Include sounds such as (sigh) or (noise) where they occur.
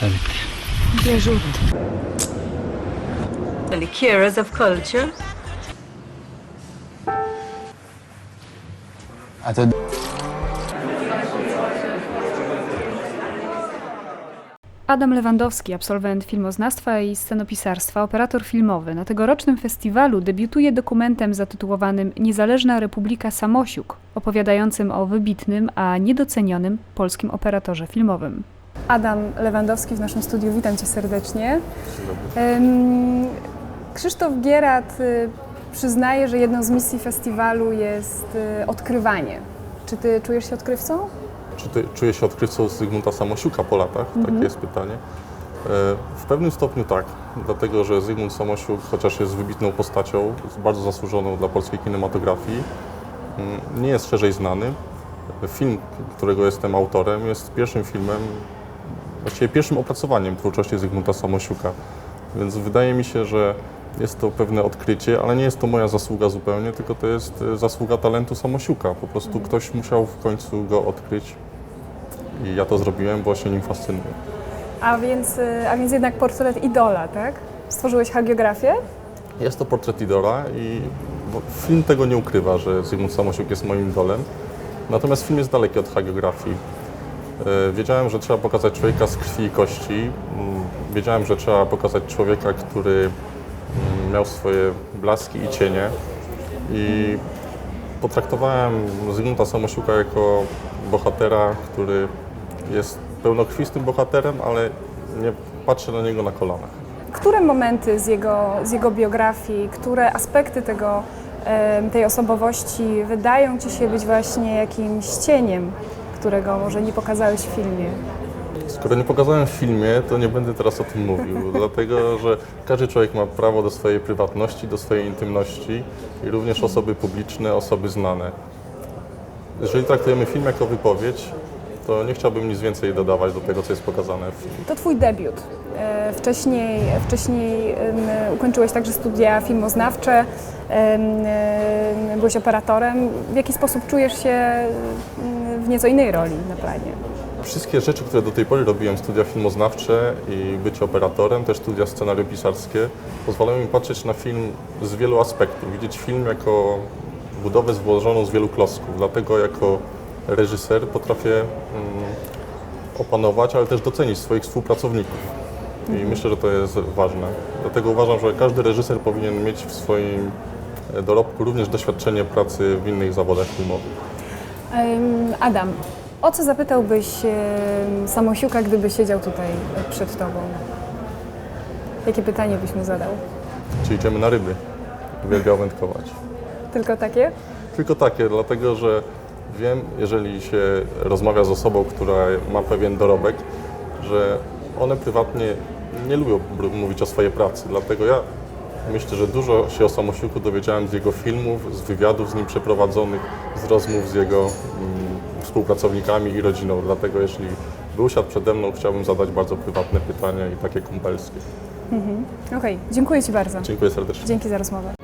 przedstawić. Wierzut. The liqueurs of culture. A to Adam Lewandowski, absolwent filmoznawstwa i scenopisarstwa, operator filmowy, na tegorocznym festiwalu debiutuje dokumentem zatytułowanym Niezależna Republika Samosiuk, opowiadającym o wybitnym, a niedocenionym polskim operatorze filmowym. Adam Lewandowski w naszym studiu, witam cię serdecznie. Krzysztof Gierat y, przyznaje, że jedną z misji festiwalu jest y, odkrywanie. Czy ty czujesz się odkrywcą? Czy ty czuje się odkrywcą Zygmunta Samosiuka po latach? Takie jest pytanie. E, W pewnym stopniu tak, dlatego że Zygmunt Samosiuk, chociaż jest wybitną postacią, jest bardzo zasłużoną dla polskiej kinematografii, mm, nie jest szerzej znany. Film, którego jestem autorem, jest pierwszym filmem, właściwie pierwszym opracowaniem twórczości Zygmunta Samosiuka. Więc wydaje mi się, że jest to pewne odkrycie, ale nie jest to moja zasługa zupełnie, tylko to jest e, zasługa talentu Samosiuka. Po prostu ktoś musiał w końcu go odkryć i ja to zrobiłem, bo się nim fascynuję. A więc, y, a więc jednak portret idola, tak? Stworzyłeś hagiografię? Jest to portret idola i bo film tego nie ukrywa, że Zygmunt Samosiuk jest moim idolem. Natomiast film jest daleki od hagiografii. E, Wiedziałem, że trzeba pokazać człowieka z krwi i kości. Mm, Wiedziałem, że trzeba pokazać człowieka, który mm, miał swoje blaski i cienie. I potraktowałem Zygmunta Samosiuka jako bohatera, który jest pełnokrwistym bohaterem, ale nie patrzę na niego na kolanach. Które momenty z jego, z jego biografii, które aspekty tego, tej osobowości wydają Ci się być właśnie jakimś cieniem, którego może nie pokazałeś w filmie? Skoro nie pokazałem w filmie, to nie będę teraz o tym mówił, (laughs) dlatego że każdy człowiek ma prawo do swojej prywatności, do swojej intymności i również osoby publiczne, osoby znane. Jeżeli traktujemy film jako wypowiedź, to nie chciałbym nic więcej dodawać do tego, co jest pokazane w filmie. To Twój debiut. Wcześniej, wcześniej ukończyłeś także studia filmoznawcze, byłeś operatorem. W jaki sposób czujesz się w nieco innej roli na planie? Wszystkie rzeczy, które do tej pory robiłem, studia filmoznawcze i bycie operatorem, też studia scenariopisarskie, pozwalają mi patrzeć na film z wielu aspektów. Widzieć film jako budowę złożoną z wielu klocków. Dlatego jako reżyser potrafię mm, opanować, ale też docenić swoich współpracowników. I myślę, że to jest ważne. Dlatego uważam, że każdy reżyser powinien mieć w swoim e, dorobku również doświadczenie pracy w innych zawodach filmowych. Adam, o co zapytałbyś em, Samosiuka, gdyby siedział tutaj przed Tobą? Jakie pytanie byś mu zadał? Czy idziemy na ryby? Uwielbiał wędkować. Tylko takie? Tylko takie, dlatego że wiem, jeżeli się rozmawia z osobą, która ma pewien dorobek, że one prywatnie nie lubią mówić o swojej pracy. Dlatego ja myślę, że dużo się o Samosiuku dowiedziałem z jego filmów, z wywiadów z nim przeprowadzonych, z rozmów z jego mm, współpracownikami i rodziną. Dlatego jeśli by usiadł przede mną, chciałbym zadać bardzo prywatne pytania i takie kumpelskie. Okej, dziękuję Ci bardzo. Dziękuję serdecznie. Dzięki za rozmowę.